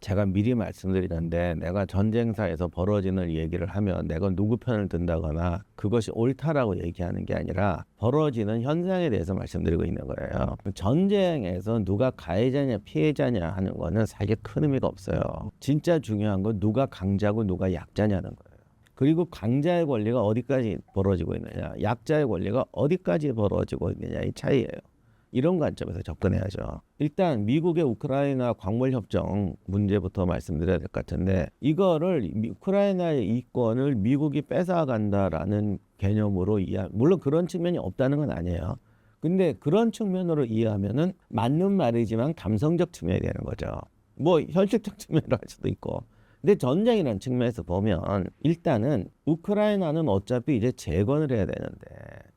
제가 미리 말씀드리는데 내가 전쟁사에서 벌어지는 얘기를 하면 내가 누구 편을 든다거나 그것이 옳다라고 얘기하는 게 아니라 벌어지는 현상에 대해서 말씀드리고 있는 거예요. 전쟁에서 누가 가해자냐 피해자냐 하는 거는 사실 큰 의미가 없어요. 진짜 중요한 건 누가 강자고 누가 약자냐는 거예요. 그리고 강자의 권리가 어디까지 벌어지고 있느냐, 약자의 권리가 어디까지 벌어지고 있느냐 이 차이예요. 이런 관점에서 접근해야죠. 일단 미국의 우크라이나 광물 협정 문제부터 말씀드려야 될 것 같은데 이거를 미- 우크라이나의 이권을 미국이 뺏어간다라는 개념으로 이해 물론 그런 측면이 없다는 건 아니에요. 근데 그런 측면으로 이해하면은 맞는 말이지만 감성적 측면이 되는 거죠. 뭐 현실적 측면으로 할 수도 있고. 근데 전쟁이라는 측면에서 보면 일단은 우크라이나는 어차피 이제 재건을 해야 되는데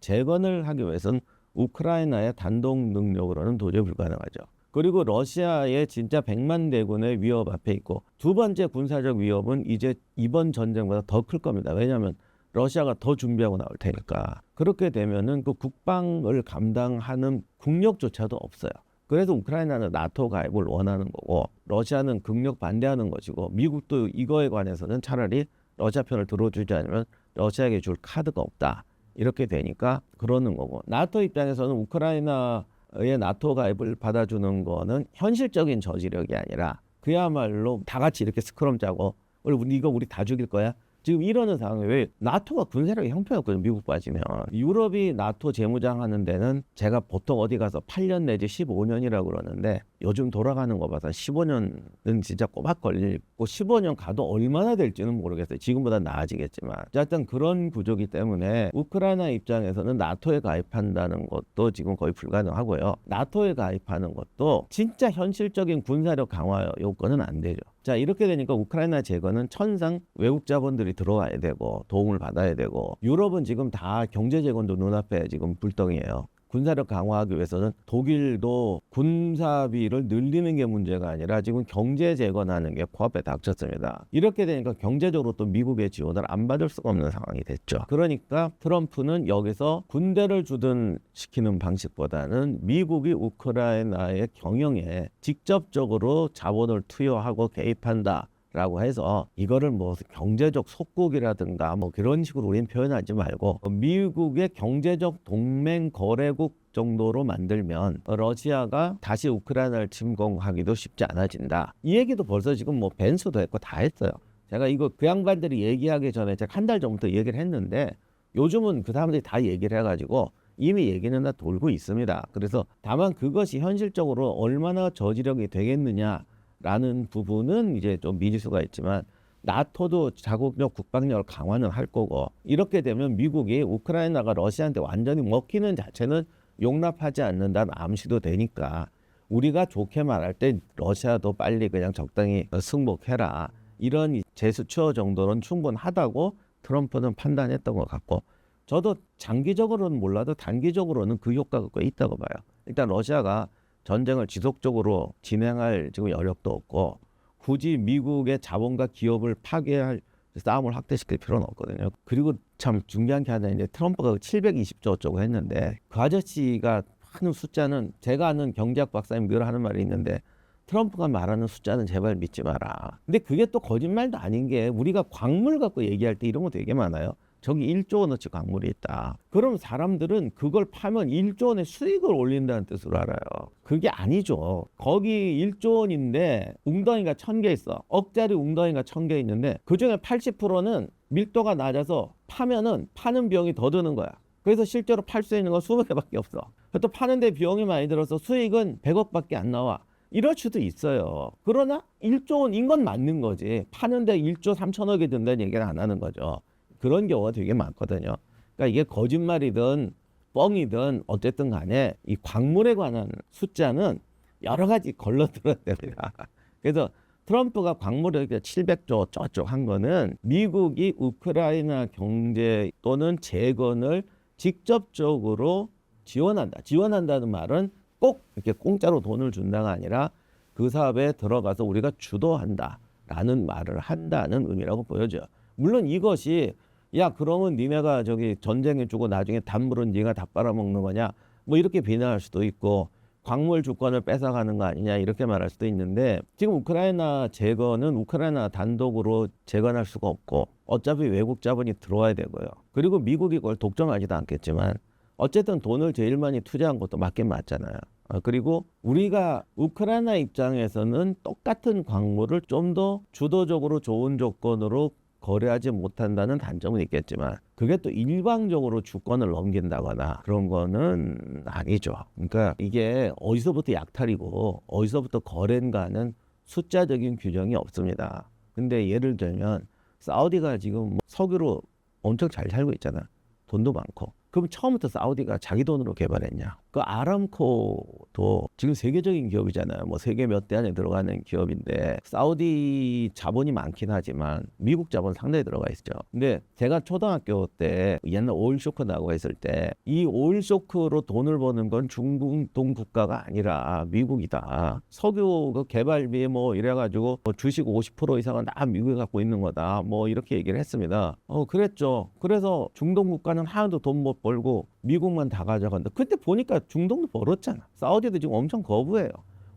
재건을 하기 위해서는 우크라이나의 단독 능력으로는 도저히 불가능하죠. 그리고 러시아의 진짜 100만 대군의 위협 앞에 있고 두 번째 군사적 위협은 이제 이번 전쟁보다 더 클 겁니다. 왜냐하면 러시아가 더 준비하고 나올 테니까 그렇게 되면은 그 국방을 감당하는 국력조차도 없어요. 그래서 우크라이나는 나토 가입을 원하는 거고 러시아는 극력 반대하는 것이고 미국도 이거에 관해서는 차라리 러시아 편을 들어주지 않으면 러시아에게 줄 카드가 없다. 이렇게 되니까 그러는 거고. 나토 입장에서는 우크라이나의 나토 가입을 받아주는 거는 현실적인 저지력이 아니라 그야말로 다 같이 이렇게 스크럼 짜고 우리 이거 우리 다 죽일 거야 지금 이러는 상황에 왜 나토가 군사력이 형편없거든요 미국 빠지면. 유럽이 나토 재무장 하는 데는 제가 보통 어디 가서 8년 내지 15년이라고 그러는데 요즘 돌아가는 거 봐서 15년은 진짜 꼬박 걸리고 15년 가도 얼마나 될지는 모르겠어요. 지금보다 나아지겠지만. 어쨌든 그런 구조기 때문에 우크라이나 입장에서는 나토에 가입한다는 것도 지금 거의 불가능하고요. 나토에 가입하는 것도 진짜 현실적인 군사력 강화 요건은 안 되죠 자 이렇게 되니까 우크라이나 재건은 천상 외국 자본들이 들어와야 되고 도움을 받아야 되고 유럽은 지금 다 경제 재건도 눈앞에 지금 불덩이에요. 군사력 강화하기 위해서는 독일도 군사비를 늘리는 게 문제가 아니라 지금 경제 재건하는 게 코앞에 닥쳤습니다. 이렇게 되니까 경제적으로 또 미국의 지원을 안 받을 수가 없는 상황이 됐죠. 그러니까 트럼프는 여기서 군대를 주든 시키는 방식보다는 미국이 우크라이나의 경영에 직접적으로 자본을 투여하고 개입한다. 라고 해서 이거를 뭐 경제적 속국이라든가 뭐 그런 식으로 우리는 표현하지 말고 미국의 경제적 동맹 거래국 정도로 만들면 러시아가 다시 우크라이나를 침공하기도 쉽지 않아진다. 이 얘기도 벌써 지금 뭐 벤스도 했고 다 했어요. 제가 이거 그 양반들이 얘기하기 전에 제가 한 달 전부터 얘기를 했는데 요즘은 그 사람들이 다 얘기를 해가지고 이미 얘기는 다 돌고 있습니다. 그래서 다만 그것이 현실적으로 얼마나 저지력이 되겠느냐 라는 부분은 이제 좀 미지수가 있지만 나토도 자국력 국방력을 강화는 할 거고 이렇게 되면 미국이 우크라이나가 러시아한테 완전히 먹히는 자체는 용납하지 않는다는 암시도 되니까 우리가 좋게 말할 때 러시아도 빨리 그냥 적당히 승복해라 이런 이 제스처 정도는 충분하다고 트럼프는 판단했던 것 같고 저도 장기적으로는 몰라도 단기적으로는 그 효과가 꽤 있다고 봐요. 일단 러시아가 전쟁을 지속적으로 진행할 지금 여력도 없고 굳이 미국의 자본과 기업을 파괴할 싸움을 확대시킬 필요는 없거든요. 그리고 참 중요한 게 하나 있는데 트럼프가 720조 어쩌고 했는데 그 아저씨가 하는 숫자는 제가 아는 경제학 박사님 늘 하는 말이 있는데 트럼프가 말하는 숫자는 제발 믿지 마라. 근데 그게 또 거짓말도 아닌 게 우리가 광물 갖고 얘기할 때 이런 거 되게 많아요. 저기 1조 원어치 광물이 있다. 그럼 사람들은 그걸 파면 1조 원의 수익을 올린다는 뜻으로 알아요. 그게 아니죠. 거기 1조 원인데 웅덩이가 1000개 있어. 억짜리 웅덩이가 1000개 있는데 그중에 80%는 밀도가 낮아서 파면은 파는 비용이 더 드는 거야. 그래서 실제로 팔 수 있는 건 20개밖에 없어. 또 파는데 비용이 많이 들어서 수익은 100억밖에 안 나와. 이럴 수도 있어요. 그러나 1조 원인 건 맞는 거지. 파는데 1조 3천억이 든다는 얘기는 안 하는 거죠. 그런 경우가 되게 많거든요. 그러니까 이게 거짓말이든 뻥이든 어쨌든 간에 이 광물에 관한 숫자는 여러 가지 걸러들어야 됩니다. 그래서 트럼프가 광물을 700조 저쪽 한 거는 미국이 우크라이나 경제 또는 재건을 직접적으로 지원한다. 지원한다는 말은 꼭 이렇게 공짜로 돈을 준다가 아니라 그 사업에 들어가서 우리가 주도한다라는 말을 한다는 의미라고 보여져요. 물론 이것이 야 그러면 니네가 저기 전쟁해 주고 나중에 단물은 네가 다 빨아먹는 거냐 뭐 이렇게 비난할 수도 있고 광물 주권을 뺏어가는 거 아니냐 이렇게 말할 수도 있는데 지금 우크라이나 제거는 우크라이나 단독으로 재건할 수가 없고 어차피 외국 자본이 들어와야 되고요. 그리고 미국이 그걸 독점하지도 않겠지만 어쨌든 돈을 제일 많이 투자한 것도 맞긴 맞잖아요. 어, 그리고 우리가 우크라이나 입장에서는 똑같은 광물을 좀 더 주도적으로 좋은 조건으로 거래하지 못한다는 단점은 있겠지만 그게 또 일방적으로 주권을 넘긴다거나 그런 거는 아니죠. 그러니까 이게 어디서부터 약탈이고 어디서부터 거래인가는 숫자적인 규정이 없습니다. 근데 예를 들면 사우디가 지금 뭐 석유로 엄청 잘 살고 있잖아. 돈도 많고. 그럼 처음부터 사우디가 자기 돈으로 개발했냐? 그 아람코도 지금 세계적인 기업이잖아요. 뭐 세계 몇 대 안에 들어가는 기업인데 사우디 자본이 많긴 하지만 미국 자본 상당히 들어가 있죠. 근데 제가 초등학교 때 옛날 오일 쇼크 나고 했을 때 이 오일 쇼크로 돈을 버는 건 중동 국가가 아니라 미국이다. 석유 그 개발비 뭐 이래가지고 뭐 주식 50% 이상은 다 미국이 갖고 있는 거다. 뭐 이렇게 얘기를 했습니다. 어 그랬죠. 그래서 중동 국가는 하나도 돈 못 벌고 미국만 다 가져간다. 그때 보니까 중동도 벌었잖아. 사우디도 지금 엄청 거부해요.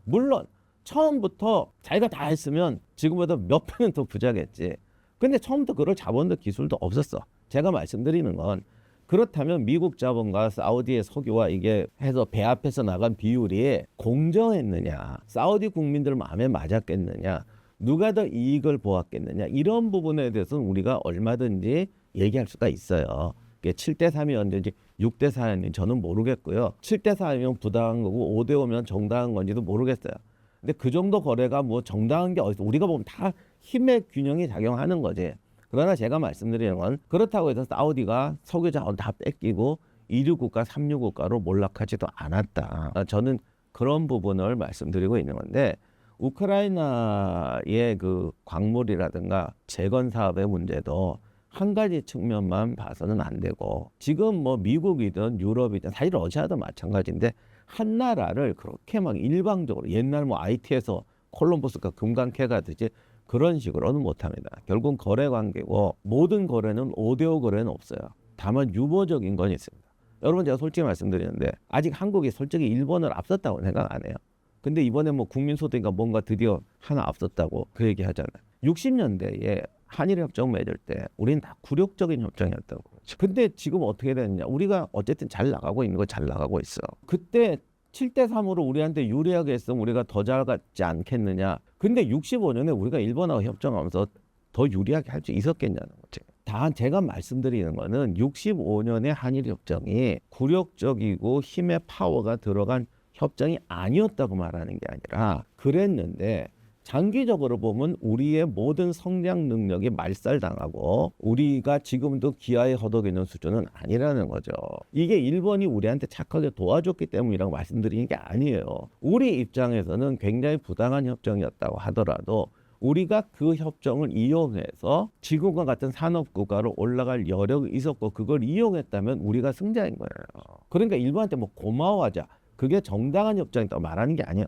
물론 처음부터 자기가 다 했으면 지금보다 몇 배는 더 부자겠지. 근데 처음부터 그럴 자본도 기술도 없었어. 제가 말씀드리는 건 그렇다면 미국 자본과 사우디의 석유와 이게 해서 배합해서 나간 비율이 공정했느냐, 사우디 국민들 마음에 맞았겠느냐, 누가 더 이익을 보았겠느냐 이런 부분에 대해서는 우리가 얼마든지 얘기할 수가 있어요. 그게 7대 3이었는지 6대 4였는지 저는 모르겠고요. 7대 4면 부당한 거고 5대 5면 정당한 건지도 모르겠어요. 근데 그 정도 거래가 뭐 정당한 게 어디서 우리가 보면 다 힘의 균형이 작용하는 거지. 그러나 제가 말씀드리는 건 그렇다고 해서 사우디가 석유 자원 다 뺏기고 2류 국가, 3류 국가로 몰락하지도 않았다. 저는 그런 부분을 말씀드리고 있는 건데 우크라이나의 그 광물이라든가 재건 사업의 문제도 한 가지 측면만 봐서는 안 되고 지금 뭐 미국이든 유럽이든 사실 러시아도 마찬가지인데 한 나라를 그렇게 막 일방적으로 옛날 뭐 IT에서 콜럼버스가 금강캐 가듯이 그런 식으로는 못합니다. 결국 거래 관계고 모든 거래는 5대5 거래는 없어요. 다만 유보적인 건 있습니다. 여러분 제가 솔직히 말씀드리는데 아직 한국이 솔직히 일본을 앞섰다고 생각 안 해요. 근데 이번에 뭐 국민소득인가 뭔가 드디어 하나 앞섰다고 그 얘기 하잖아요. 60년대에 한일 협정 맺을 때 우리는 다 굴욕적인 협정이었다고. 근데 지금 어떻게 되느냐? 우리가 어쨌든 잘 나가고 있는 거 잘 나가고 있어. 그때 7대 3으로 우리한테 유리하게 했으면 우리가 더 잘갔지 않겠느냐. 근데 65년에 우리가 일본하고 협정하면서 더 유리하게 할 수 있었겠냐는 거지. 다 제가 말씀드리는 거는 65년의 한일 협정이 굴욕적이고 힘의 파워가 들어간 협정이 아니었다고 말하는 게 아니라 그랬는데 장기적으로 보면 우리의 모든 성장 능력이 말살당하고 우리가 지금도 기아에 허덕이는 수준은 아니라는 거죠. 이게 일본이 우리한테 착하게 도와줬기 때문이라고 말씀드리는 게 아니에요. 우리 입장에서는 굉장히 부당한 협정이었다고 하더라도 우리가 그 협정을 이용해서 지금과 같은 산업 국가로 올라갈 여력이 있었고 그걸 이용했다면 우리가 승자인 거예요. 그러니까 일본한테 뭐 고마워하자. 그게 정당한 협정이라고 말하는 게 아니에요.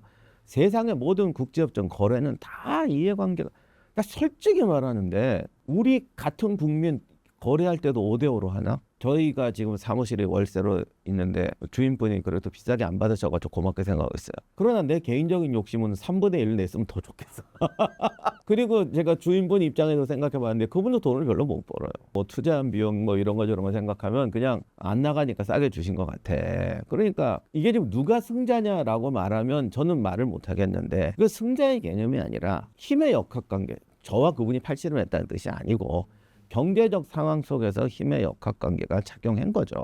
세상의 모든 국제협정 거래는 다 이해관계가 그러니까 솔직히 말하는데 우리 같은 국민 거래할 때도 5대 5로 하나? 저희가 지금 사무실에 월세로 있는데 주인분이 그래도 비싸게 안 받으셔가지고 고맙게 생각하고 있어요. 그러나 내 개인적인 욕심은 3분의 1 냈으면 더 좋겠어. 그리고 제가 주인분 입장에서 생각해봤는데 그분도 돈을 별로 못 벌어요. 뭐 투자한 비용 뭐 이런 거 저런 거 생각하면 그냥 안 나가니까 싸게 주신 것 같아. 그러니까 이게 지금 누가 승자냐라고 말하면 저는 말을 못 하겠는데 그 승자의 개념이 아니라 힘의 역학관계. 저와 그분이 팔씨름 했다는 뜻이 아니고 경제적 상황 속에서 힘의 역학관계가 작용한 거죠.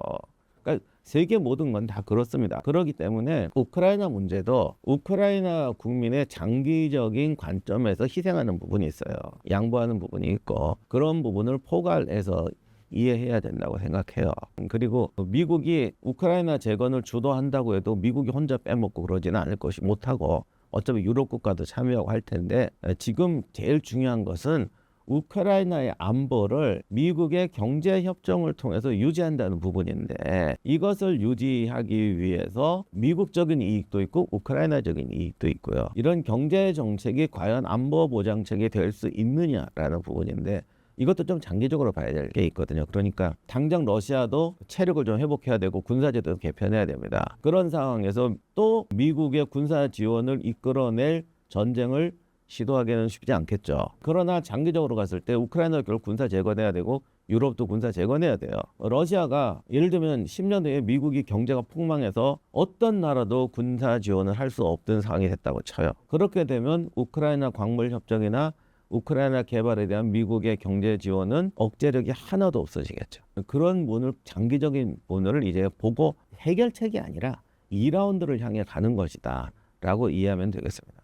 그러니까 세계 모든 건 다 그렇습니다. 그렇기 때문에 우크라이나 문제도 우크라이나 국민의 장기적인 관점에서 희생하는 부분이 있어요. 양보하는 부분이 있고 그런 부분을 포괄해서 이해해야 된다고 생각해요. 그리고 미국이 우크라이나 재건을 주도한다고 해도 미국이 혼자 빼먹고 그러지는 않을 것이 못하고 어차피 유럽 국가도 참여하고 할 텐데 지금 제일 중요한 것은 우크라이나의 안보를 미국의 경제 협정을 통해서 유지한다는 부분인데 이것을 유지하기 위해서 미국적인 이익도 있고 우크라이나적인 이익도 있고요. 이런 경제 정책이 과연 안보 보장책이 될 수 있느냐라는 부분인데 이것도 좀 장기적으로 봐야 될 게 있거든요. 그러니까 당장 러시아도 체력을 좀 회복해야 되고 군사제도 개편해야 됩니다. 그런 상황에서 또 미국의 군사 지원을 이끌어낼 전쟁을 시도하기는 쉽지 않겠죠. 그러나 장기적으로 갔을 때 우크라이나도 결국 군사 재건해야 되고 유럽도 군사 재건해야 돼요. 러시아가 예를 들면 10년 후에 미국이 경제가 폭망해서 어떤 나라도 군사 지원을 할 수 없던 상황이 됐다고 쳐요. 그렇게 되면 우크라이나 광물 협정이나 우크라이나 개발에 대한 미국의 경제 지원은 억제력이 하나도 없어지겠죠. 그런 문을 장기적인 문을 이제 보고 해결책이 아니라 2라운드를 향해 가는 것이다라고 이해하면 되겠습니다.